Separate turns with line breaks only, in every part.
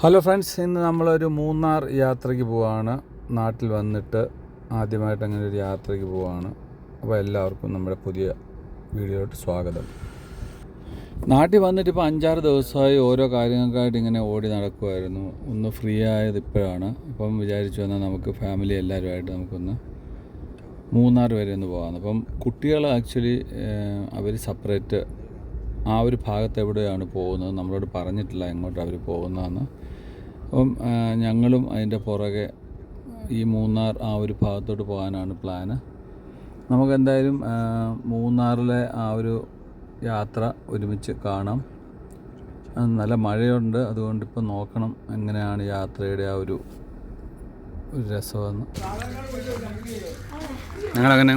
Hello friends ഇന്ന് നമ്മളൊരു മൂന്നാർ യാത്രയ്ക്ക് പോവാണ്. നാട്ടിൽ വന്നിട്ട് ആദ്യമായിട്ട് അങ്ങനെ ഒരു യാത്രയ്ക്ക് പോവാണ്. അപ്പോൾ എല്ലാവർക്കും നമ്മുടെ പുതിയ വീഡിയോയിലോട്ട് സ്വാഗതം. നാട്ടിൽ വന്നിട്ട് ഇപ്പോൾ അഞ്ചാറ് ദിവസമായി ഓരോ കാര്യങ്ങൾക്കായിട്ട് ഇങ്ങനെ ഓടി നടക്കുമായിരുന്നു ഒന്ന് ഫ്രീ ആയത് ഇപ്പോഴാണ്. ഇപ്പം വിചാരിച്ചു വന്നാൽ നമുക്ക് ഫാമിലി എല്ലാവരുമായിട്ട് നമുക്കൊന്ന് മൂന്നാർ വരെ ഒന്ന് പോകാമെന്ന് അപ്പം കുട്ടികൾ ആക്ച്വലി അവർ സെപ്പറേറ്റ് ആ ഒരു ഭാഗത്ത് എവിടെയാണ് പോകുന്നത് നമ്മളോട് പറഞ്ഞിട്ടില്ല എങ്ങോട്ട് അവർ പോകുന്നതെന്ന്. അപ്പം ഞങ്ങളും അതിന്റെ പുറകെ ഈ മൂന്നാർ ആ ഒരു ഭാഗത്തോട്ട് പോകാനാണ് പ്ലാന് നമുക്കെന്തായാലും മൂന്നാറിലെ ആ ഒരു യാത്ര ഒരുമിച്ച് കാണാം. നല്ല മഴയുണ്ട്. അതുകൊണ്ട് ഇപ്പം നോക്കണം എങ്ങനെയാണ് യാത്രയുടെ ആ ഒരു ഒരു രസമെന്ന്. ഞങ്ങളങ്ങനെ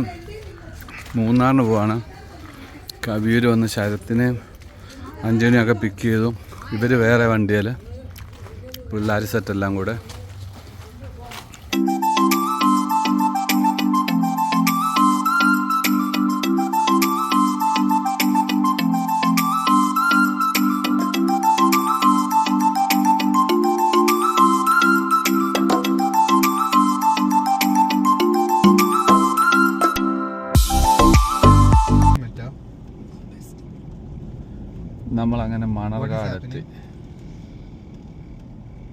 മൂന്നാറിന് പോവാണ്. കവിയൂർ വന്ന് ശരത്തിനെയും അഞ്ജനെയൊക്കെ പിക്ക് ചെയ്തു. ഇവർ വേറെ വണ്ടിയിൽ പിള്ളേർ സെറ്റെല്ലാം കൂടെ.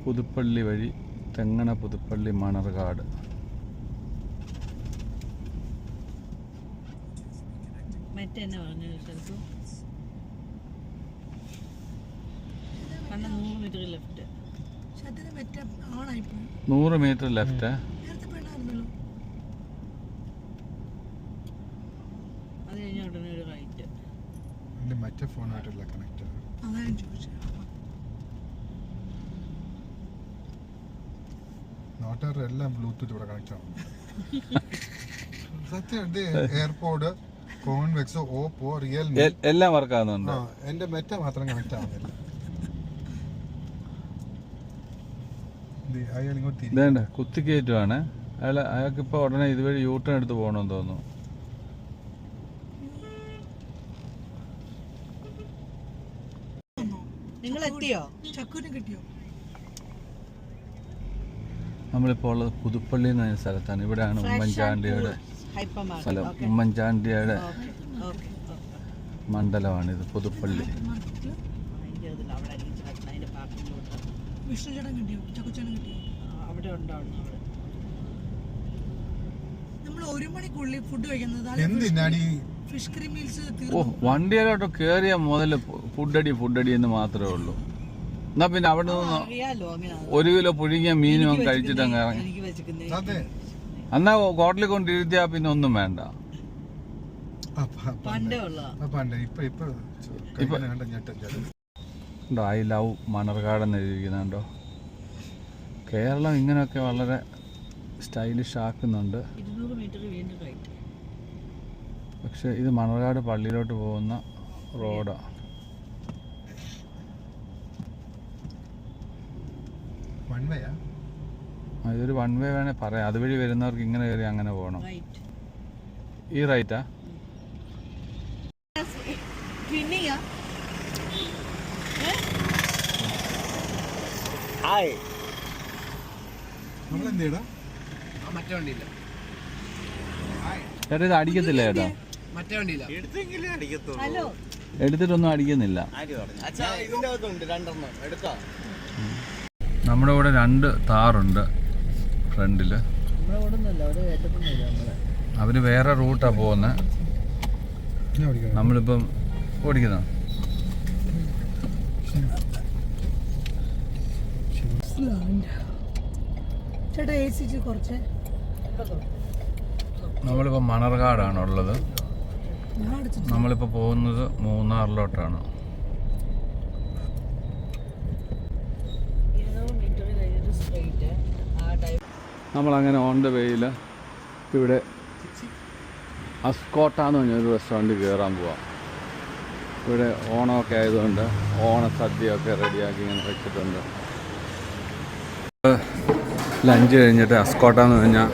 പുതുപ്പള്ളി വഴി തെങ്ങണ പുതുപ്പള്ളി മണർകാട്.
മറ്റെന്നെ പറഞ്ഞു നൂറ് മീറ്റർ ലെഫ്റ്റ്.
മറ്റേ ഫോണായിട്ടുള്ള
കണക്ട് മീറ്റർ ലെഫ്റ്റ്
നേരത്തെ പെണ്ണായിരുന്നല്ലോ
അത് കഴിഞ്ഞ ഉടനെ ഒരു റൈറ്റ്
എന്റെ മറ്റേ ഫോണായിട്ടുള്ള കണക്ട്
അതാ ഞാൻ ചോദിച്ചത്
നാട്ടുകാരുടെ എല്ലാം ബ്ലൂടൂത്ത് ഇവിടെ കണക്ട് ആവും. സത്യം ഇത് എയർപോർട്ട് കോൺവെക്സ് ഓപ്പോ റിയൽമി
എല്ലാം വർക്ക്
ആവുന്നുണ്ട്. എന്റെ മെറ്റ മാത്രം കണക്ട് ആവുന്നില്ല. ഇത് അയാൾ അയാൾക്ക് ഇപ്പൊ
ഇതേണ്ട കുത്തിക്കയറ്റുവാണ് അയാൾ അയാൾക്കിപ്പോൾ ഉടനെ ഇതുവഴി യൂട്ടേൺ എടുത്ത് പോകണമെന്ന് തോന്നുന്നു.
നിങ്ങൾ എത്തിയോ
ചക്കുവിനെ കിട്ടിയോ?
നമ്മളിപ്പോൾ ഉള്ളത് പുതുപ്പള്ളി എന്ന് പറയുന്ന സ്ഥലത്താണ്. ഇവിടെയാണ് ഉമ്മൻചാണ്ടിയുടെ സ്ഥലം. ഉമ്മൻചാണ്ടിയുടെ മണ്ഡലമാണിത് പുതുപ്പള്ളി. ഓ വണ്ടിയിലോട്ട് കയറിയ മുതൽ ഫുഡടി ഫുഡടി എന്ന് മാത്രമേ ഉള്ളൂ. എന്നാ പിന്നെ അവിടെ നിന്ന് ഒരു കിലോ പുഴുങ്ങിയ മീനും കഴിച്ചിട്ട് അങ്ങ് ഇറങ്ങി. എന്നാ ഹോട്ടലിൽ കൊണ്ടിരുത്തിയാ പിന്നെ ഒന്നും വേണ്ട. ഉണ്ടോ ഐ ലവ് മണർകാട് എന്ന് എഴുതിയിരിക്കുന്നുണ്ടോ കേരളം ഇങ്ങനെയൊക്കെ വളരെ സ്റ്റൈലിഷ് ആക്കുന്നുണ്ട്. പക്ഷെ ഇത് മണർകാട് പള്ളിയിലോട്ട് പോകുന്ന റോഡാണ്
വൺ വേയാ
ഇതൊരു വൺ വേ വേണേ പറയാം. അതുവഴി വരുന്നവർക്ക് ഇങ്ങനെ കയറി അങ്ങനെ പോകണം.
റൈറ്റ്
ഈ റൈറ്റാ ചേട്ടാ ഇത് അടിക്കത്തില്ല ചേട്ടാ.
ഹലോ
എടുത്തിട്ടൊന്നും അടിക്കുന്നില്ല. ഇതിന്റെ ഫ്രണ്ടിൽ ഇവിടെ രണ്ട് താറുണ്ട് ഫ്രണ്ടിൽ.
നമ്മളെ.
അവർ വേറെ റൂട്ടാ പോകുന്നത് നമ്മളിപ്പം ഓടിക്കുന്ന?
നമ്മളിപ്പോ
നമ്മളിപ്പോൾ മണർകാടാണ് ഉള്ളത്. നമ്മളിപ്പോൾ പോകുന്നത് മൂന്നാറിലോട്ടാണ്
ഇരുന്നൂറ് മീറ്റർ കഴിഞ്ഞിട്ട് സ്ട്രൈറ്റ് ആ ടൈം
നമ്മളങ്ങനെ ഓൺ ദ വേയിൽ ഇവിടെ അസ്കോട്ട എന്ന് പറഞ്ഞൊരു റെസ്റ്റോറന്റ് കയറാൻ പോവാം. ഇവിടെ ഓണമൊക്കെ ആയതുകൊണ്ട് ഓണസദ്യയൊക്കെ റെഡിയാക്കി ഇങ്ങനെ വെച്ചിട്ടുണ്ട്. ലഞ്ച് കഴിഞ്ഞിട്ട് അസ്കോട്ട എന്ന് പറഞ്ഞാൽ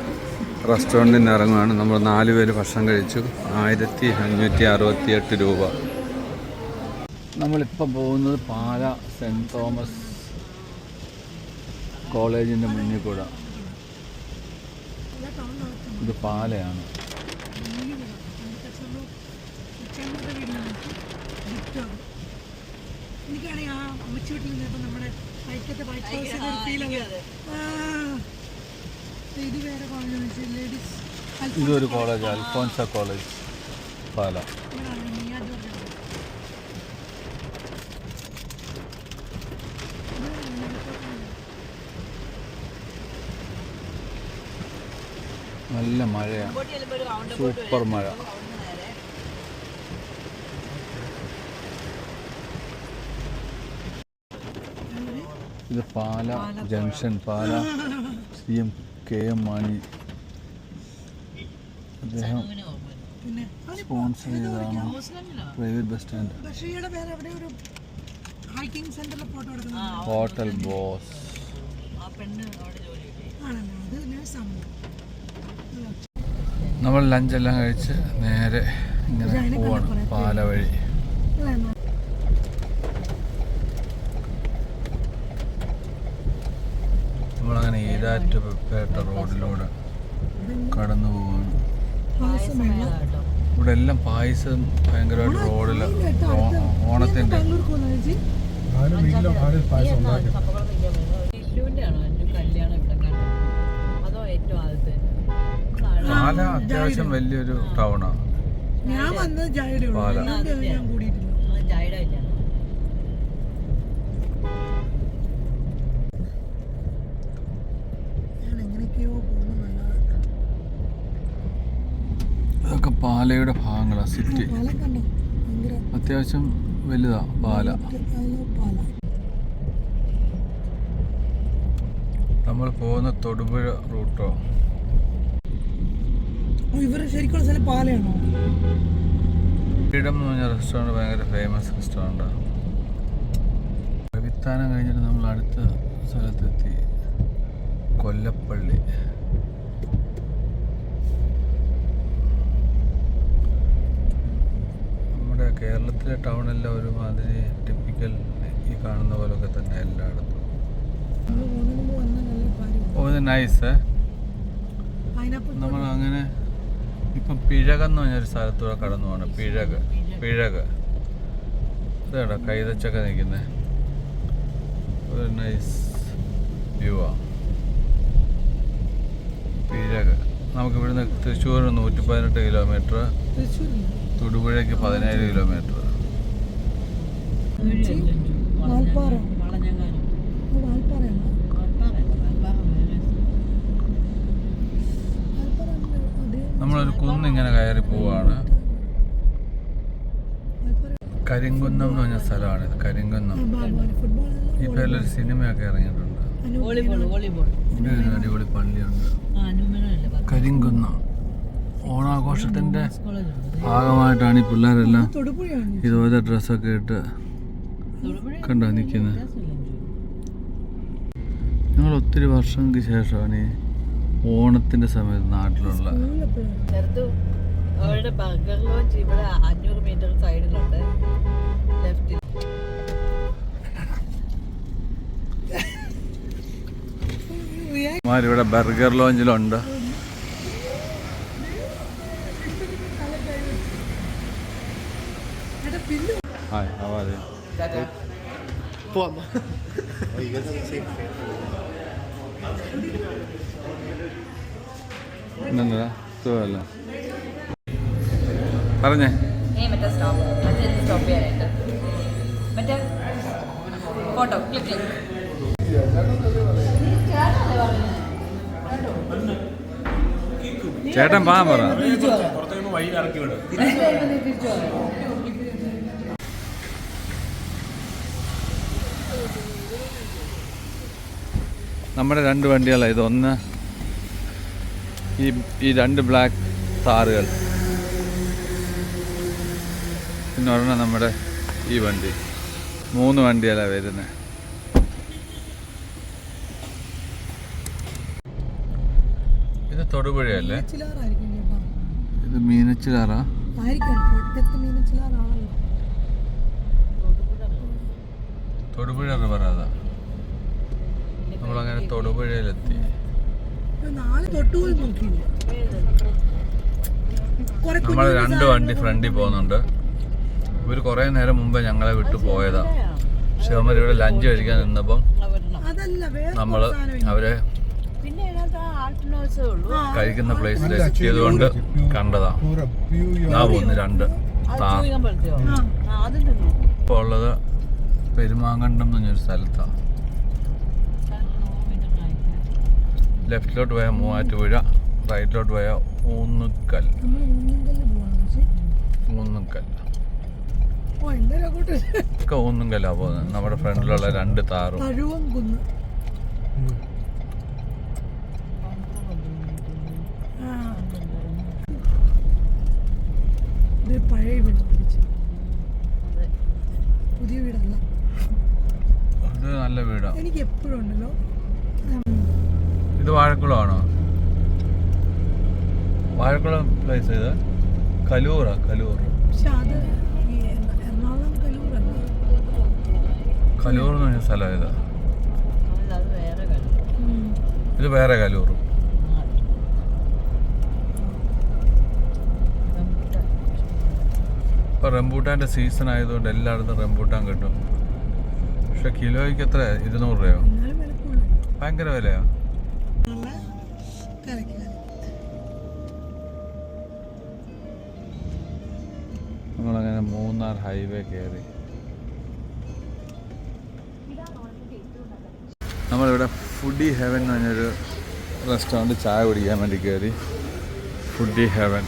റെസ്റ്റോറന്റിൽ നിന്ന് ഇറങ്ങുകയാണ് നമ്മൾ നാല് പേര് ഭക്ഷണം കഴിച്ചു. ആയിരത്തി അഞ്ഞൂറ്റി അറുപത്തി എട്ട് രൂപ. നമ്മളിപ്പം പോകുന്നത് പാല സെന്റ് തോമസ് കോളേജിന്റെ മുന്നിൽ കൂടെ. ഇത് പാലയാണ്.
ആ നമ്മുടെ കോളേജ്
ഇതൊരു കോളേജ് അൽഫോൻസ കോളേജ് പാല. നല്ല മഴയാണ് സൂപ്പർ മഴ. ഇത് Pala junction Pala. C M K M Mani. അദ്ദേഹം സ്പോൺസർ ചെയ്തതാണ്.
മുസ്ലിമിനോ?
Private bus stand. ഹോട്ടൽ
പേര്
നമ്മൾ ലഞ്ചെല്ലാം കഴിച്ച് നേരെ ഇങ്ങനെ പോവാണ് പാല വഴി. നമ്മളങ്ങനെ ഈരാറ്റുപേട്ട റോഡിലൂടെ കടന്നു പോവാണ്. ഇവിടെ എല്ലാം പായസം ഭയങ്കരമായിട്ട് റോഡിൽ
എന്റെ കല്യാണം ഇവിടെ അതോ ഏറ്റവും
പാല അത്യാവശ്യം വലിയൊരു ടൗണാണ്
ഞാൻ വന്നത് ജായുടെ. ഞാൻ കൂടിയിട്ടില്ല.
ഇതൊക്കെ പാലയുടെ ഭാഗങ്ങളാ സിറ്റി അത്യാവശ്യം വലുതാ പാല. നമ്മൾ പോകുന്ന തൊടുപുഴ റൂട്ടോ?
ഓ, ഇവർ ശരിക്കുള്ള സ്ഥലം പാലയാണോ?
ഫ്രീഡം എന്ന് പറഞ്ഞ റെസ്റ്റോറന്റ് ഭയങ്കര ഫേമസ് റെസ്റ്റോറന്റാണ് വിത്താനം കഴിഞ്ഞിട്ട് നമ്മൾ അടുത്ത സ്ഥലത്തെത്തി. കൊല്ലപ്പള്ളി. നമ്മുടെ കേരളത്തിലെ ടൗണെല്ലാം ഒരുമാതിരി ടിപ്പിക്കൽ ഈ കാണുന്ന പോലൊക്കെ തന്നെ എല്ലായിടത്തും. ഓ ഇത് നൈസ് നമ്മൾ അങ്ങനെ ഇപ്പം പിഴകെന്ന് പറഞ്ഞൊരു സ്ഥലത്തൂടെ കടന്നു പോകണം പിഴക്. പിഴക്. ഇതാടാ കൈതച്ചൊക്കെ നിൽക്കുന്നത് ഒരു നൈസ് വ്യൂ ആ. പിഴക്. നമുക്ക് ഇവിടുന്ന് തൃശ്ശൂർ നൂറ്റി പതിനെട്ട് കിലോമീറ്റർ തൊടുപുഴയ്ക്ക് പതിനേഴ് കിലോമീറ്റർ നമ്മളൊരു കുന്ന് ഇങ്ങനെ കയറി പോവാണ്. കരിങ്കുന്നം എന്ന് പറഞ്ഞ സ്ഥലമാണ് ഇത് കരിങ്കുന്നം. ഈ പേരിലൊരു സിനിമയൊക്കെ ഇറങ്ങിയിട്ടുണ്ട്.
Volleyball volleyball.
ഇവിടെ ഒരു അടിപൊളി പള്ളിയുണ്ട്. കരിങ്കുന്നം.
ഓണാഘോഷത്തിന്റെ
ഭാഗമായിട്ടാണ് ഈ പിള്ളേരെല്ലാം ഇതുപോലെ ഡ്രസ്സൊക്കെ ഇട്ട് കണ്ടാ നിൽക്കുന്നത് ഞങ്ങൾ ഒത്തിരി വർഷങ്ങൾക്ക് ശേഷമാണ് ഈ ഓണത്തിന്റെ സമയത്ത് നാട്ടിലുള്ള
അവരുടെ ബർഗർ ലോഞ്ച് ഇവിടെ അഞ്ഞൂറ് മീറ്റർ സൈഡിലുണ്ട് ലെഫ്റ്റിൽ
ഇവിടെ ബർഗർ ലോഞ്ചിലുണ്ട് ഹായ് ഹവാതെ സുഖമല്ല പറഞ്ഞേ.
ഫോട്ടോ ക്ലിക്ക് ക്ലിക്ക്
ചേട്ടൻ പാൻ പറ. നമ്മുടെ രണ്ട് വണ്ടികളാണ് ഇതൊന്ന് ഈ ഈ രണ്ട് ബ്ലാക്ക് താറുകൾ പിന്നെ ഒരെണ്ണം നമ്മുടെ ഈ വണ്ടി. മൂന്ന് വണ്ടിയല്ല വരുന്നത് ഇത് തൊടുപുഴയല്ലേ? ഇത് മീനച്ചിലാറാ? തൊടുപുഴ റിവർ അതാ നമ്മളങ്ങനെ തൊടുപുഴയിലെത്തി. നമ്മൾ രണ്ട് വണ്ടി ഫ്രണ്ടിൽ പോകുന്നുണ്ട്. ഇവർ കൊറേ നേരം മുമ്പേ ഞങ്ങളെ വിട്ടു പോയതാ. പക്ഷെ നമ്മൾ ഇവിടെ ലഞ്ച് കഴിക്കാൻ നിന്നപ്പം നമ്മൾ അവരെ കഴിക്കുന്ന പ്ലേസിൽ എത്തിയതുകൊണ്ട് കണ്ടതാ. ആ. പോന്ന് രണ്ട് ഇപ്പൊ ഉള്ളത് പെരുമാങ്കണ്ടം എന്നൊരു സ്ഥലത്താണ് ലെഫ്റ്റിലോട്ട് പോയാൽ മൂവാറ്റുപുഴ റൈറ്റിലോട്ട് പോയാൽ ഊന്നുക്കൽ ഊന്നുക്കൽ ഒക്കെ ഊന്നുങ്കലാണ് പോകുന്നത്. നമ്മുടെ ഫ്രണ്ടിലുള്ള രണ്ട് താറും.
പഴയ വീട് പുതിയ വീടല്ല
അത് നല്ല വീടാണ്
എനിക്ക് എപ്പോഴും ഉണ്ടല്ലോ.
ഇത് വാഴക്കുളമാണോ? വാഴക്കുളം പ്ലേസ് ഇത് കലൂറാ കലൂർ. കലൂർ എന്ന് പറഞ്ഞ സ്ഥലം ഇതാ. ഇത് വേറെ കലൂർ. ഇപ്പൊ റംബൂട്ടാന്റെ സീസൺ ആയതുകൊണ്ട് എല്ലായിടത്തും റംബൂട്ടാൻ കിട്ടും. പക്ഷെ കിലോയ്ക്ക് എത്ര? ഇരുന്നൂറ് രൂപയോ? ഭയങ്കര വിലയാ. മൂന്നാർ ഹൈവേ കയറി. നമ്മളിവിടെ ഫുഡി ഹെവൻ എന്ന് പറഞ്ഞൊരു റെസ്റ്റോറന്റ് ചായ കുടിക്കാൻ വേണ്ടി കയറി. Foodie heaven.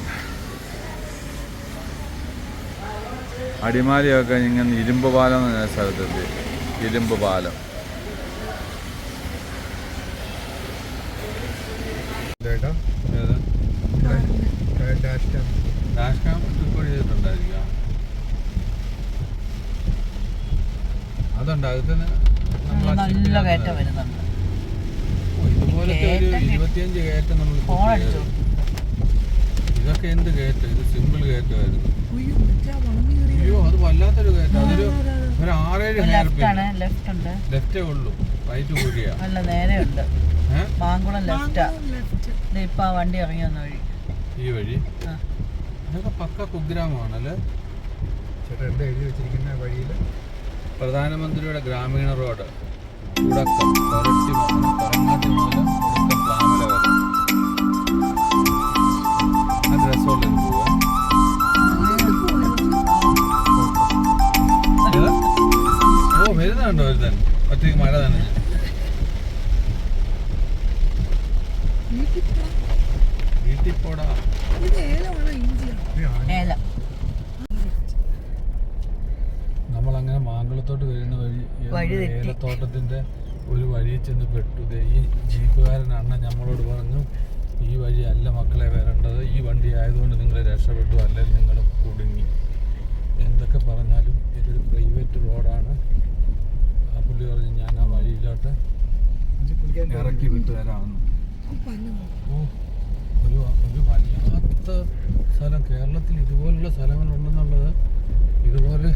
അടിമാലിയൊക്കെ ഇങ്ങനെ ഇരുമ്പ് പാലം എന്ന് സ്ഥലത്തെത്തി. ഇരുമ്പ് പാലം
data dash cam
dash cam record ചെയ്തിട്ടുണ്ടായിരിക്കാം അതുണ്ട് അത് തന്നെ നമ്മൾ ആ chip
നല്ല
നകത്ത്
കയറ്റം വരുന്നുണ്ട്
ഓ, ഇതുപോലത്തെ ഒരു
കയറ്റം കി-
കയറ്റം നമ്മൾ
അടിച്ചു.
ഇതൊക്കെ എന്ത് ഗേറ്റ് ഇത് സിമ്പിൾ
ഗേറ്റ് ആയിരുന്നു
അയ്യോ അത് വല്ലാത്തൊരു ഗേറ്റ് അതൊരു ഒരു ആറേഴ് ഹെയർ
ലെഫ്റ്റ് ലെഫ്റ്റ് ഉണ്ട്.
ലെഫ്റ്റേ ഉള്ളൂ. റൈറ്റ് കൂടിയാ.
അല്ല നേരെ ഉണ്ട്. മാങ്കുളം ലെഫ്റ്റാ
ലെഫ്റ്റ്
ഇപ്പൊ ആ വണ്ടി ഇറങ്ങി വന്ന വഴി.
ഈ വഴി?
അതൊക്കെ
ഇതൊക്കെ പക്ക കുഗ്രാമമാണല്ലേ?
ചേട്ടാ എന്താ എഴുതി വെച്ചിരിക്കുന്ന വഴിയിൽ?
പ്രധാനമന്ത്രിയുടെ ഗ്രാമീണ റോഡ്. മുതൽ കൊരങ്ങാട്ടി മുതൽ ഓ ഒരു ഒരുത്തൻ ഒറ്റയ്ക്ക് മഴ തന്നെ. വീട്ടിൽ പോടാ നമ്മളങ്ങനെ മാങ്കുളത്തോട്ട് വരുന്ന വഴി. ഏലത്തോട്ടത്തിന്റെ ഒരു വഴിയിൽ ചെന്ന് പെട്ടു. ദേ ഈ ജീപ്പുകാരൻ അണ്ണ നമ്മളോട് പറഞ്ഞു ഈ വഴി അല്ല മക്കളെ വരേണ്ടത്. ഈ വണ്ടി ആയതുകൊണ്ട് നിങ്ങൾ രക്ഷപ്പെട്ടു. അല്ലെങ്കിൽ നിങ്ങൾ കുടുങ്ങി. എന്തൊക്കെ പറഞ്ഞാലും ഇതൊരു പ്രൈവറ്റ് റോഡാണ് പുള്ളി പറഞ്ഞു ഞാൻ ആ വഴിയിലോട്ട് ഇറക്കി വിട്ടു വരാമെന്ന്. ഓ ഒരു ഒരു വല്ലാത്ത സ്ഥലം. കേരളത്തിൽ ഇതുപോലുള്ള സ്ഥലങ്ങളുണ്ടെന്നുള്ളത് ഇതുപോലെ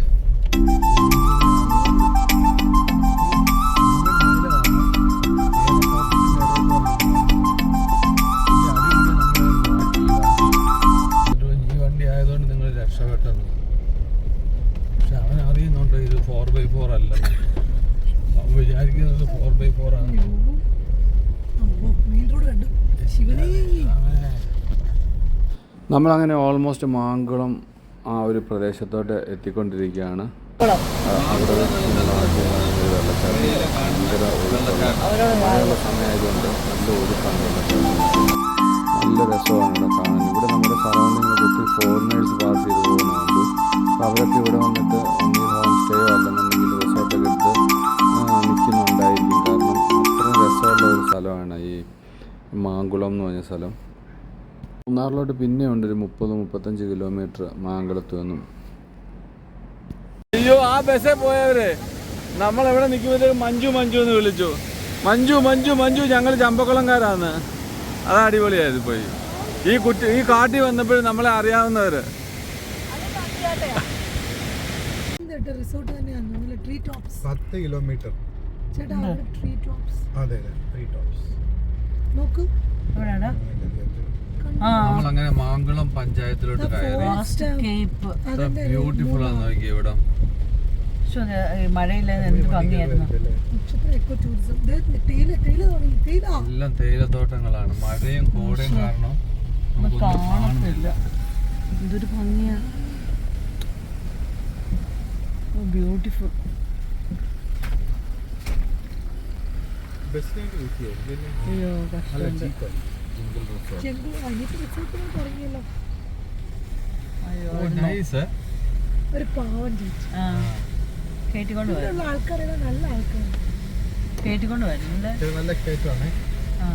നമ്മളങ്ങനെ ഓൾമോസ്റ്റ് മാങ്കുളം ആ ഒരു പ്രദേശത്തോട്ട് എത്തിക്കൊണ്ടിരിക്കുകയാണ്. മഴയുള്ള സമയമായതുകൊണ്ട് നല്ല ഒഴുക്കാണ് വെള്ളച്ചാട്ടം നല്ല രസമാണ് ഇവിടെ കാണാൻ. ഇവിടെ നമ്മുടെ സറൗണ്ടിങ്ങിൽ ഫോറിനേഴ്സ് പാസ് ചെയ്ത് പോകുന്നുണ്ട്. അപ്പോൾ അവരൊക്കെ ഇവിടെ വന്നിട്ട് ഒന്നീ ഹോം സ്റ്റേയോ അല്ലെന്നുണ്ടെങ്കിൽ റിസോർട്ടൊക്കെ എടുത്ത് നിൽക്കുന്നുണ്ടായിരിക്കും. കാരണം അത്രയും രസമുള്ള ഒരു സ്ഥലമാണ് ഈ മാങ്കുളം എന്ന് പറഞ്ഞ സ്ഥലം. മൂന്നാറിലോട്ട് പിന്നെ ഉണ്ട് ഒരു മുപ്പത് മുപ്പത്തഞ്ച് കിലോമീറ്റർ മാങ്കുളത്ത് നിന്നും. അയ്യോ ആ ബസ്സേ പോയവര്. നമ്മൾ എവിടെ നിൽക്കുമ്പോഴത്തേക്ക് മഞ്ജു മഞ്ജു എന്ന് വിളിച്ചു. മഞ്ജു മഞ്ജു മഞ്ജു ഞങ്ങൾ ചമ്പക്കുളംകാരാന്ന്. അത് അടിപൊളിയായിരുന്നു പോയി. ഈ കുട്ടി ഈ കാട്ടി വന്നപ്പോഴും നമ്മളെ അറിയാവുന്നവര്.
റിസോർട്ട് തന്നെയാണ് നല്ല ട്രീ ടോപ്സ്
പത്ത് കിലോമീറ്റർ.
ചേട്ടാ ട്രീ ടോപ്സ്
അതെ അതെ ട്രീ ടോപ്സ്
നോക്ക്.
എവിടെയാണ്
നമ്മളങ്ങനെ മാങ്കുളം പഞ്ചായത്തിലോട്ട് കയറി. ബ്യൂട്ടിഫുൾ ആണ്. നോക്കിയ ഇവിടെ. എല്ലാം തേയിലത്തോട്ടങ്ങളാണ്. മഴയും കോടയും കാരണം കാണുന്നില്ല.
ഇതൊരു ഭംഗിയാ. ബ്യൂട്ടിഫുൾ അയ്യോ കഷ്ടമുണ്ട് അയ്യോ
നൈസ്
ഒരു പാവം ചേച്ചി നല്ല
വരുന്നുണ്ട്
നല്ല കയറ്റമാണ്
ആ.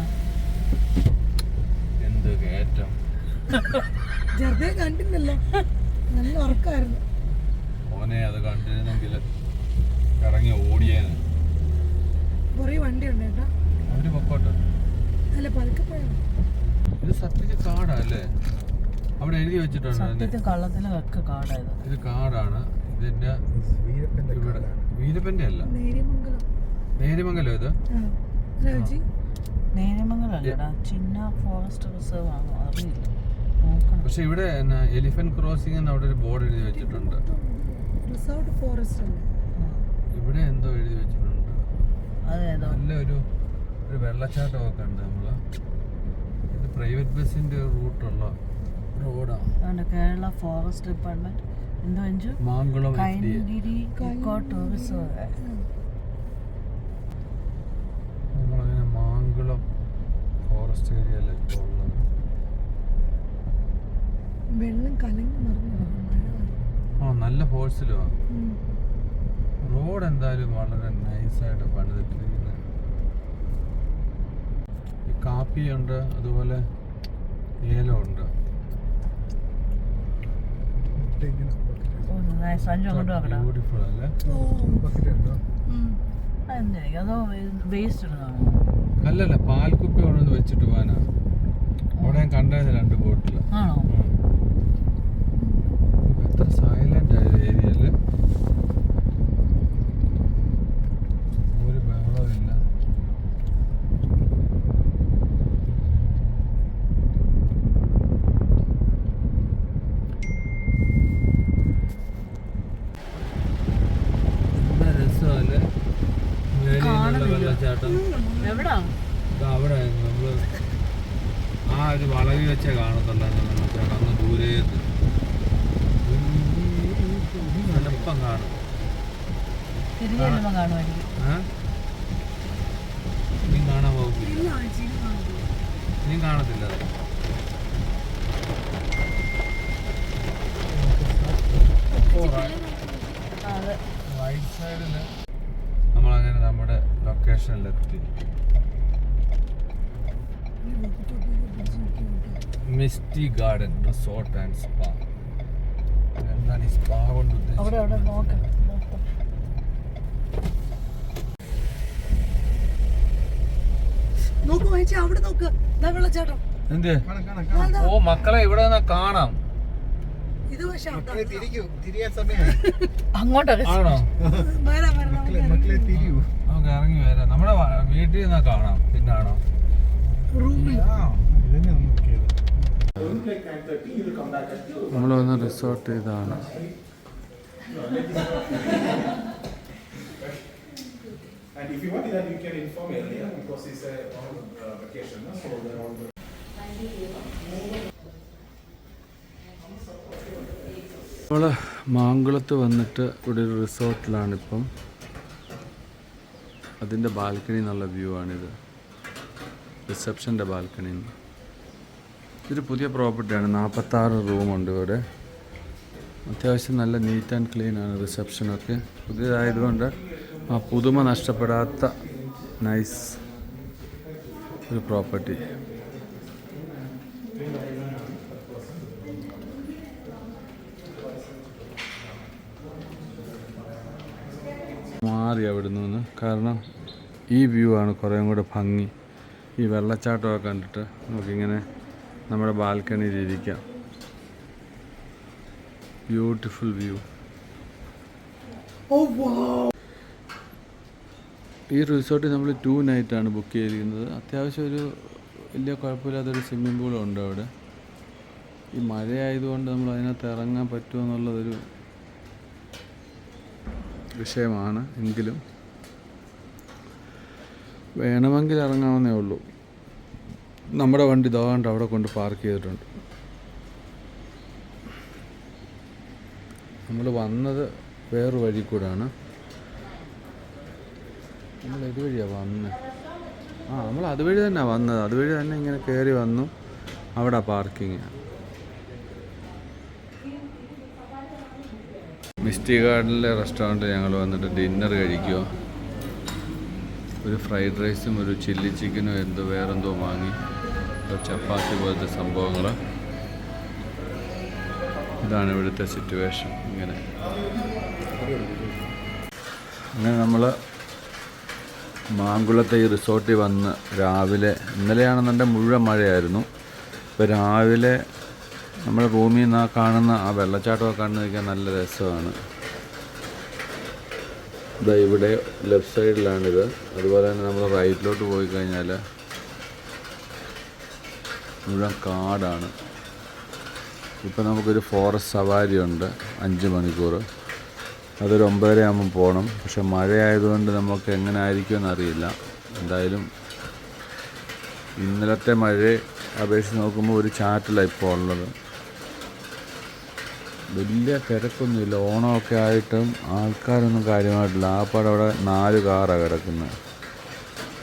എന്ത് കേറ്റം
ചെറുതെ കണ്ടില്ലല്ലോ നല്ല ഉറക്കായിരുന്നു.
ഓനെ അത് കണ്ടിരുന്നെങ്കിൽ ഇറങ്ങി ഓടിയേന്.
കുറേ വണ്ടി ഉണ്ട് കേട്ടോ
അവർ പൊക്കോട്ടെ.
അല്ല പതുക്കെ പോയാ.
ഇത് സത്യത്തിൽ കാടാ അല്ലേ അവിടെ എഴുതി വെച്ചിട്ടുണ്ട്
സത്യത്തിൽ കള്ളത്തിലും ഒക്കെ കാടായത്.
ഇത് കാടാണ്. ഇതിന്റെ
വീരപ്പന്റെ
ഇവിടെ വീരപ്പന്റെ അല്ല.
നേര്യമംഗലം.
നേരിമംഗലം ഇത്?
അല്ലടാ ചിന്ന ഫോറസ്റ്റ് റിസർവ് ആണോ. അറിയില്ല.
പക്ഷെ ഇവിടെ എലിഫന്റ് ക്രോസിംഗ് എന്ന് അവിടെ ഒരു ബോർഡ് എഴുതി വെച്ചിട്ടുണ്ട്.
റിസോർട്ട് ഫോറസ്റ്റ് അല്ലേ?
ഇവിടെ എന്തോ എഴുതി വെച്ചിട്ടുണ്ട്.
അതേതോ
നല്ല ഒരു ഒരു വെള്ളച്ചാട്ടമൊക്കെ ഉണ്ട് നമ്മൾ. പ്രൈവറ്റ് ബസ്സിന്റെ റൂട്ടുള്ള റോഡാണ്
അതുകൊണ്ട് കേരള ഫോറസ്റ്റ് ഡിപ്പാർട്ട്മെന്റ്. എന്തോ അഞ്ചു?
മാങ്കുളം
ടൂറിസം.
നമ്മളങ്ങനെ ഫോറസ്റ്റ് ഏരിയയില ഇപ്പോൾ ഉള്ളത്.
വെള്ളം കലങ്ങി മറിഞ്ഞു കിടക്കും.
ആ നല്ല ഫോഴ്സിലുമാണ് റോഡ് എന്തായാലും വളരെ നൈസായിട്ട് പണിതിട്ട് കാപ്പിയുണ്ട് അതുപോലെ ഏലമുണ്ട് ബ്യൂട്ടിഫുൾ അല്ലേ? അല്ലല്ല പാൽക്കുപ്പി കൊണ്ടുവന്ന് വെച്ചിട്ട് പോകാനാ അവിടെ ഞാൻ കണ്ടായിരുന്നു രണ്ട് ബോട്ടിൽ എത്ര സൈലന്റ് ആയ ഏരിയയിൽ ഒരു ബഹളമില്ല എന്താ രസമല്ലേ വേലിയിലുള്ള വെള്ളച്ചാട്ടം
എവിടാ
ഇതാ അവിടെ നമ്മൾ ആ ഒരു വളവി വെച്ചേ കാണത്തുണ്ടായിരുന്നു വെള്ളച്ചാട്ടം അങ്ങ് ദൂരേന്ന് എളുപ്പം കാണും
തിരികെ ചെല്ലുമ്പോ കാണുമായിരിക്കും
ഏ? നീ കാണാൻ പോകില്ല
ഇല്ല ചേച്ചി ഇത് കാണുന്നു.
നീ കാണത്തില്ല അത്
ആ, അതെ
റൈറ്റ് സൈഡിൽ നമ്മളങ്ങനെ നമ്മുടെ
നിൽക്കുന്നുണ്ട്.
Misty garden resort and spa. എന്താണ് ഈ സ്പാ കൊണ്ട്
അവിടെ
ഉദ്ദേശിച്ചത്
അവിടെ നോക്ക് നോക്ക്.
നോക്ക് ചേച്ചി അവിടെ നോക്ക്. ദാ വെള്ളച്ചാട്ടം.
എന്ത്?
കാണാം കാണാം കാണാം.
ഓ മക്കളെ ഇവിടെ കാണാം.
ഇത് പക്ഷെ
അങ്ങോട്ടൊക്കെ
ആണോ?
മക്കളെ തിരിയൂ.
നമുക്ക് ഇറങ്ങി വരാം. നമ്മുടെ വീട്ടിൽ നിന്നാ കാണാം. പിന്നാണോ? നമ്മൾ വന്ന റിസോർട്ട് ഇതാണ്
And if you want that, you can inform earlier because it's a on uh, vacation, no? so they're all.
നമ്മൾ മാങ്കുളത്ത് വന്നിട്ട് ഇവിടെ ഒരു റിസോർട്ടിലാണിപ്പം അതിന്റെ ബാൽക്കണി എന്നുള്ള വ്യൂ ആണിത്. റിസപ്ഷന്റെ ബാൽക്കണി. ഇതൊരു പുതിയ പ്രോപ്പർട്ടിയാണ് നാൽപ്പത്താറ് റൂമുണ്ട് ഇവിടെ. അത്യാവശ്യം നല്ല നീറ്റ് ആൻഡ് ക്ലീൻ ആണ് റിസപ്ഷനൊക്കെ പുതിയതായതുകൊണ്ട് ആ പുതുമ നഷ്ടപ്പെടാത്ത നൈസ് ഒരു പ്രോപ്പർട്ടി മാറി അവിടെ നിന്ന് കാരണം ഈ വ്യൂ ആണ് കുറേയും കൂടെ ഭംഗി. ഈ വെള്ളച്ചാട്ടമൊക്കെ കണ്ടിട്ട് നമുക്കിങ്ങനെ നമ്മുടെ ബാൽക്കണിയിൽ ഇരിക്കാം. ബ്യൂട്ടിഫുൾ വ്യൂ
വാ
ഈ റിസോർട്ടിൽ നമ്മൾ ടു നൈറ്റാണ് ബുക്ക് ചെയ്തിരിക്കുന്നത്. അത്യാവശ്യം ഒരു വലിയ കുഴപ്പമില്ലാത്തൊരു സ്വിമ്മിംഗ് പൂളും ഉണ്ട് അവിടെ. ഈ മഴയായതുകൊണ്ട് നമ്മൾ അതിനകത്ത് ഇറങ്ങാൻ പറ്റുമോ എന്നുള്ളതൊരു വിഷയമാണ് എങ്കിലും വേണമെങ്കിൽ ഇറങ്ങാവുന്നേ ഉള്ളൂ. നമ്മുടെ വണ്ടി ദോണ്ട് അവിടെ കൊണ്ട് പാർക്ക് ചെയ്തിട്ടുണ്ട്. നമ്മൾ വന്നത് വേറൊരു വഴി കൂടാണ്. നമ്മൾ ഇതുവഴിയാണ് വന്നത് ആ നമ്മൾ അതുവഴി തന്നെ വന്നത്. അതുവഴി തന്നെ ഇങ്ങനെ കയറി വന്നു. അവിടെ പാർക്കിങ് മിസ്റ്റി ഗാർഡനിലെ റെസ്റ്റോറന്റിൽ ഞങ്ങൾ വന്നിട്ട് ഡിന്നർ കഴിക്കുക ഒരു ഫ്രൈഡ് റൈസും ഒരു ചില്ലി ചിക്കനും എന്തോ വേറെന്തോ വാങ്ങി. ചപ്പാത്തി പോലത്തെ സംഭവങ്ങൾ ഇതാണ് ഇവിടുത്തെ സിറ്റുവേഷൻ ഇങ്ങനെ. അങ്ങനെ നമ്മൾ മാങ്കുളത്തെ ഈ റിസോർട്ടിൽ വന്ന് രാവിലെ ഇന്നലെയാണെന്നുണ്ടെങ്കിൽ മുഴുവൻ മഴയായിരുന്നു. ഇപ്പോൾ രാവിലെ നമ്മുടെ ഭൂമിയിൽ നിന്ന് ആ കാണുന്ന ആ വെള്ളച്ചാട്ടമൊക്കെ കണ്ടു നിൽക്കാൻ നല്ല രസമാണ്. ഇതാ ഇവിടെ ലെഫ്റ്റ് സൈഡിലാണിത് അതുപോലെ തന്നെ നമ്മൾ റൈറ്റിലോട്ട് പോയി കഴിഞ്ഞാൽ മുഴുവൻ കാടാണ്. ഇപ്പം നമുക്കൊരു ഫോറസ്റ്റ് സവാരി ഉണ്ട് അഞ്ച് മണിക്കൂർ അതൊരു ഒമ്പതര ആകുമ്പോൾ പോകണം പക്ഷെ മഴയായതുകൊണ്ട് നമുക്ക് എങ്ങനെ ആയിരിക്കുമെന്ന് അറിയില്ല എന്തായാലും ഇന്നലത്തെ മഴയെ അപേക്ഷിച്ച് നോക്കുമ്പോൾ ഒരു ചാറ്റിലാണ് ഇപ്പോൾ ഉള്ളത്. വലിയ തിരക്കൊന്നുമില്ല. ഓണമൊക്കെ ആയിട്ടും ആൾക്കാരൊന്നും കാര്യമായിട്ടില്ല. ആ പാടെ അവിടെ നാല് കാറാണ് കിടക്കുന്നത്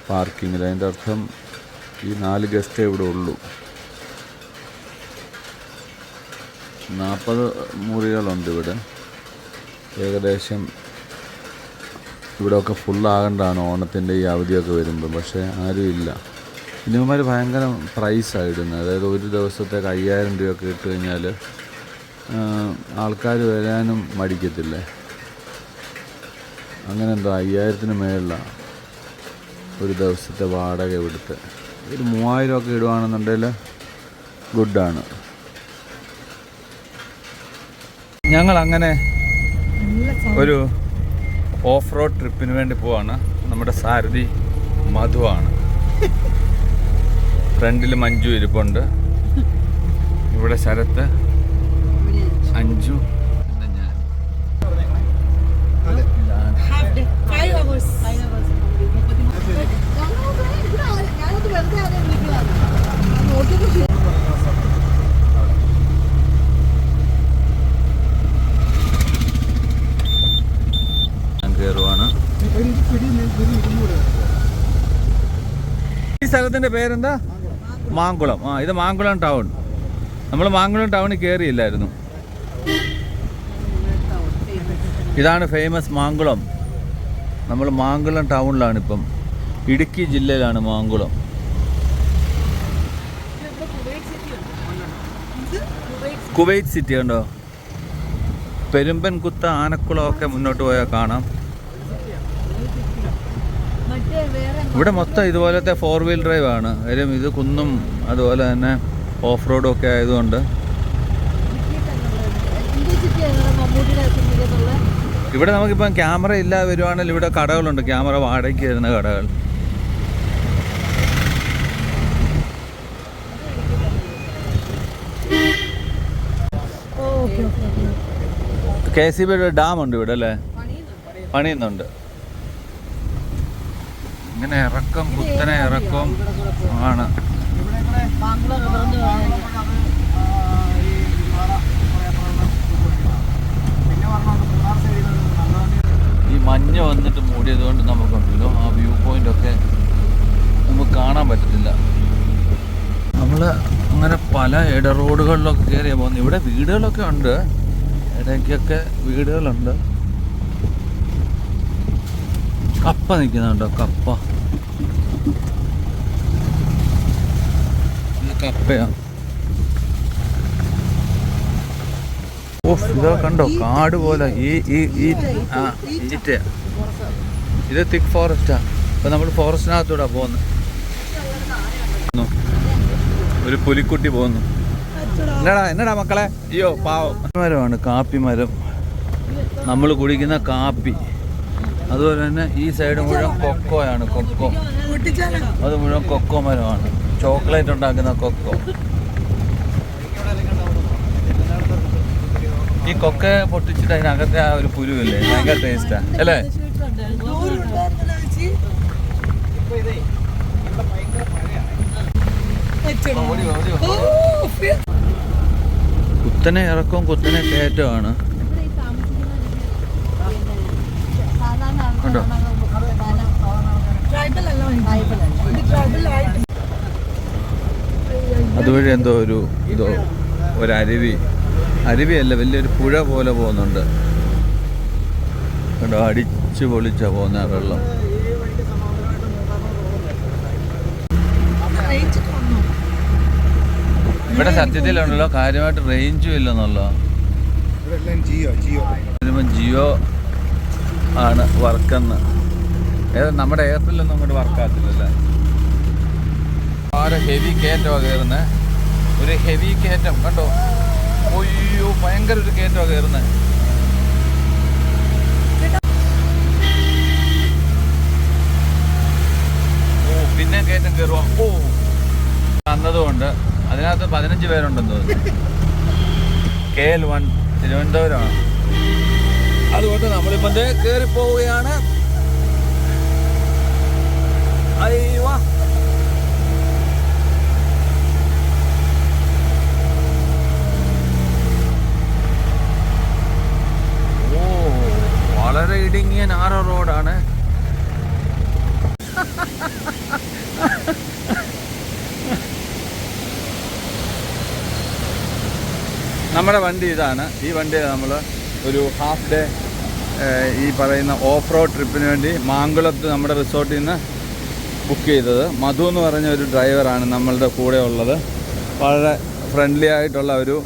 പാർക്കിങ്ങിൽ അതിന്റെ അർത്ഥം ഈ നാല് ഗസ്റ്റേ ഇവിടെ ഉള്ളൂ. നാൽപ്പത് മുറികളുണ്ട് ഇവിടെ. ഏകദേശം ഇവിടെയൊക്കെ ഫുള്ളാകേണ്ടതാണ് ഓണത്തിന്റെ ഈ അവധിയൊക്കെ വരുമ്പോൾ പക്ഷേ ആരും ഇല്ല. ഇനിമാർ ഭയങ്കര പ്രൈസാണ് ഇടുന്നത് അതായത് ഒരു ദിവസത്തേക്ക് അയ്യായിരം രൂപയൊക്കെ ഇട്ട് കഴിഞ്ഞാൽ ആൾക്കാർ വരാനും മടിക്കത്തില്ലേ? അങ്ങനെ എന്തോ അയ്യായിരത്തിന് മേളിലാണ് ഒരു ദിവസത്തെ വാടക ഇവിടുത്തെ. ഒരു മൂവായിരം ഒക്കെ ഇടുവാണെന്നുണ്ടെങ്കിൽ ഗുഡാണ്. ഞങ്ങൾ അങ്ങനെ ഒരു ഓഫ് റോഡ് ട്രിപ്പിന് വേണ്ടി പോവാണ്. നമ്മുടെ സാരഥി മധുവാണ് ഫ്രണ്ടിൽ മഞ്ജു ഇരിപ്പുണ്ട്. ഇവിടെ ശരത്ത് അഞ്ചു. ഈ സ്ഥലത്തിന്റെ പേരെന്താ? മാങ്കുളം. ആ ഇത് മാങ്കുളം ടൗൺ. നമ്മൾ മാങ്കുളം ടൗണിൽ കയറിയില്ലായിരുന്നു ഇതാണ് ഫേമസ് മാങ്കുളം. നമ്മൾ മാങ്കുളം ടൗണിലാണ് ഇപ്പം. ഇടുക്കി ജില്ലയിലാണ് മാങ്കുളം. കുവൈറ്റ് സിറ്റി ഉണ്ടോ? പെരുമ്പൻകുത്ത ആനക്കുളം ഒക്കെ മുന്നോട്ട് പോയാൽ കാണാം. ഇവിടെ മൊത്തം ഇതുപോലത്തെ ഫോർ വീൽ ഡ്രൈവ് ആണ്. കാര്യം ഇത് കുന്നും അതുപോലെ തന്നെ ഓഫ് റോഡും ഒക്കെ ആയതുകൊണ്ട്. ഇവിടെ നമുക്കിപ്പം ക്യാമറ ഇല്ലാതെ വരുവാണെങ്കിൽ ഇവിടെ കടകളുണ്ട്. ക്യാമറ വാടകയ്ക്ക് വരുന്ന കടകൾ. കെ സി ബിയുടെ ഡാം ഉണ്ട് ഇവിടെ അല്ലേ? പണിയുന്നുണ്ട്. ഇങ്ങനെ ഇറക്കം കുത്തനെ ഇറക്കം ആണ്. ഈ മഞ്ഞ് വന്നിട്ട് മൂടിയത് കൊണ്ട് നമുക്കുണ്ടല്ലോ ആ വ്യൂ പോയിന്റ് ഒക്കെ നമുക്ക് കാണാൻ പറ്റത്തില്ല. നമ്മൾ അങ്ങനെ പല ഇട റോഡുകളിലൊക്കെ കയറിയാൽ പോകുന്നത് ഇവിടെ വീടുകളൊക്കെ ഉണ്ട്. ഇടയ്ക്കൊക്കെ വീടുകളുണ്ട്. കപ്പ നിൽക്കുന്നുണ്ടോ കപ്പ. ഇത് കപ്പയാ. ഓ ഇതാ കണ്ടോ കാട് പോലെ. ഈ ഈ ഈ ആ ഈറ്റ ഇത് തിക്ക് ഫോറസ്റ്റാ അപ്പൊ നമ്മൾ ഫോറസ്റ്റിനകത്തൂടെ പോകുന്നത് ഒരു പുലിക്കുട്ടി പോകുന്നു എന്നടാ എന്നടാ മക്കളെ? അയ്യോ പാവം. മരമാണ് കാപ്പി മരം നമ്മൾ കുടിക്കുന്ന കാപ്പി. അതുപോലെ തന്നെ ഈ സൈഡ് മുഴുവൻ കൊക്കോയാണ് കൊക്കോ. അത് മുഴുവൻ കൊക്കോ മരമാണ്. ചോക്ലേറ്റ് ഉണ്ടാക്കുന്ന കൊക്കോ. ഈ കൊക്ക പൊട്ടിച്ചിട്ട് അതിനകത്തെ ആ ഒരു പുരുവില്ലേ? ഭയങ്കര ടേസ്റ്റാ അല്ലേ? കുത്തനെ ഇറക്കവും കുത്തനെ
ആയിട്ട്
അതുവഴി എന്തോ ഒരു ഇതോ ഒരു അരുവി അരുവിയല്ല വലിയൊരു പുഴ പോലെ പോകുന്നുണ്ട്. കണ്ടോ അടിച്ചു പൊളിച്ചാ പോകുന്ന വെള്ളം. ഇവിടെ സത്യത്തിലുണ്ടല്ലോ കാര്യമായിട്ട് റേഞ്ചും ഇല്ലെന്നല്ലോ.
ജിയോ
ആണ് വർക്കെന്ന്. ഏതാ നമ്മുടെ എയർടെല്ലൊന്നും അങ്ങോട്ട് വർക്കാകത്തില്ലല്ലേ ഹെവി കയറ്റമാണ് കയറുന്നത് ഒരു ഹെവി കയറ്റം കണ്ടോ? ഒയ്യോ ഭയങ്കര ഒരു കയറ്റമാണ് കയറുന്നത് ഓ പിന്നെ കേറ്റം കയറുക ഓ വന്നതുകൊണ്ട് അതിനകത്ത് പതിനഞ്ച് പേരുണ്ടെന്ന് തോന്നുന്നു. കെ എൽ വൺ തിരുവനന്തപുരമാണ് അതുകൊണ്ട് നമ്മളിപ്പം കേറിപ്പോവുകയാണ്. കേറി പോവുകയാണ് അയ്യോ ഓ വളരെ ഇടുങ്ങിയ നാറോ റോഡാണ്. നമ്മുടെ വണ്ടി ഇതാണ്. ഈ വണ്ടി നമ്മൾ ഒരു ഹാഫ് ഡേ ഈ പറയുന്ന ഓഫ് റോഡ് ട്രിപ്പിന് വേണ്ടി മാങ്കുളത്ത് നമ്മുടെ റിസോർട്ടിൽ നിന്ന് ബുക്ക് ചെയ്തത്. മധു എന്ന് പറഞ്ഞ ഒരു ഡ്രൈവറാണ് നമ്മളുടെ കൂടെ ഉള്ളത്. വളരെ ഫ്രണ്ട്ലി ആയിട്ടുള്ള ഒരു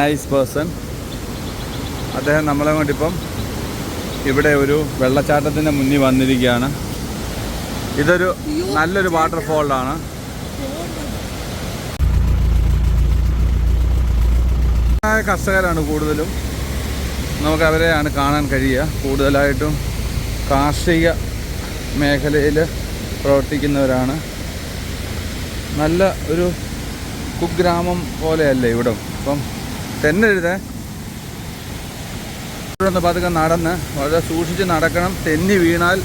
നൈസ് പേഴ്സൺ അദ്ദേഹം നമ്മളെ കൊണ്ടിപ്പം ഇവിടെ ഒരു വെള്ളച്ചാട്ടത്തിന്റെ മുന്നിൽ വന്നിരിക്കുകയാണ്. ഇതൊരു നല്ലൊരു വാട്ടർഫോളാണ് കർഷകരാണ് കൂടുതലും. നമുക്ക് അവരെയാണ് കാണാൻ കഴിയുക. കൂടുതലായിട്ടും കാർഷിക മേഖലയിൽ പ്രവർത്തിക്കുന്നവരാണ്. നല്ല ഒരു കുഗ്രാമം പോലെയല്ലേ ഇവിടെ. തന്നെ തെന്നെഴുതേ. ഒന്ന് പതുക്കെ നടന്ന് വളരെ സൂക്ഷിച്ച് നടക്കണം. തെന്നി വീണാൽ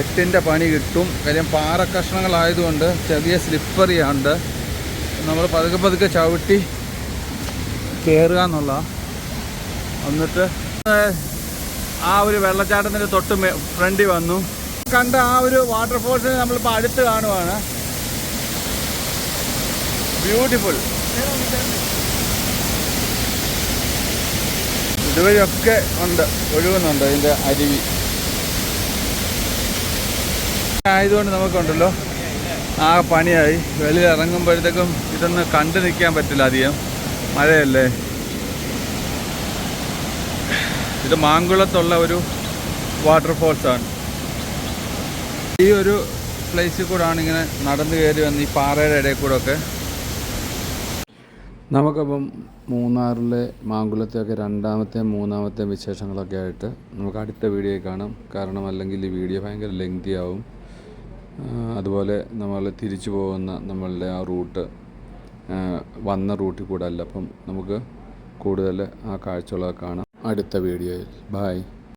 എട്ടിന്റെ പണി കിട്ടും. കാര്യം പാറ കഷ്ണങ്ങളായതുകൊണ്ട് ചെറിയ സ്ലിപ്പറിയുണ്ട് നമ്മൾ പതുക്കെ പതുക്കെ ചവിട്ടി കയറുക എന്നുള്ള. എന്നിട്ട് ആ ഒരു വെള്ളച്ചാട്ടത്തിന്റെ തൊട്ട് ഫ്രണ്ടിൽ വന്നു. കണ്ട ആ ഒരു വാട്ടർഫോൾസിനെ നമ്മളിപ്പോൾ അടുത്ത് കാണുവാണ്. ബ്യൂട്ടിഫുൾ ഇതുവഴിയൊക്കെ ഉണ്ട് ഒഴുകുന്നുണ്ട് ഇതിന്റെ അരുവി. ആയതുകൊണ്ട് നമുക്കുണ്ടല്ലോ. ആ പണിയായി. വെളിയിൽ ഇറങ്ങുമ്പോഴത്തേക്കും ഇതൊന്ന് കണ്ടു നിൽക്കാൻ പറ്റില്ല അധികം. മഴയല്ലേ? ഇത് മാങ്കുളത്തുള്ള ഒരു വാട്ടർഫോൾസ് ആണ് ഈ ഒരു പ്ലേസിൽ കൂടാണ് ഇങ്ങനെ നടന്നു കയറി വന്ന് ഈ പാറയുടെ ഇടയിൽ കൂടെ ഒക്കെ നമുക്കപ്പം മൂന്നാറിലെ മാങ്കുളത്തെയൊക്കെ രണ്ടാമത്തെ മൂന്നാമത്തെ വിശേഷങ്ങളൊക്കെ ആയിട്ട് നമുക്ക് അടുത്ത വീഡിയോയിൽ കാണാം. കാരണം അല്ലെങ്കിൽ ഈ വീഡിയോ ഭയങ്കര ലെങ്തി ആവും. അതുപോലെ നമ്മൾ തിരിച്ചു പോകുന്ന നമ്മളുടെ ആ റൂട്ട് വന്ന റൂട്ടിൽ കൂടെ അല്ല. അപ്പം നമുക്ക് കൂടുതൽ ആ കാഴ്ചകളൊക്കെ കാണാം. അടുത്ത വീഡിയോയിൽ. ബായ്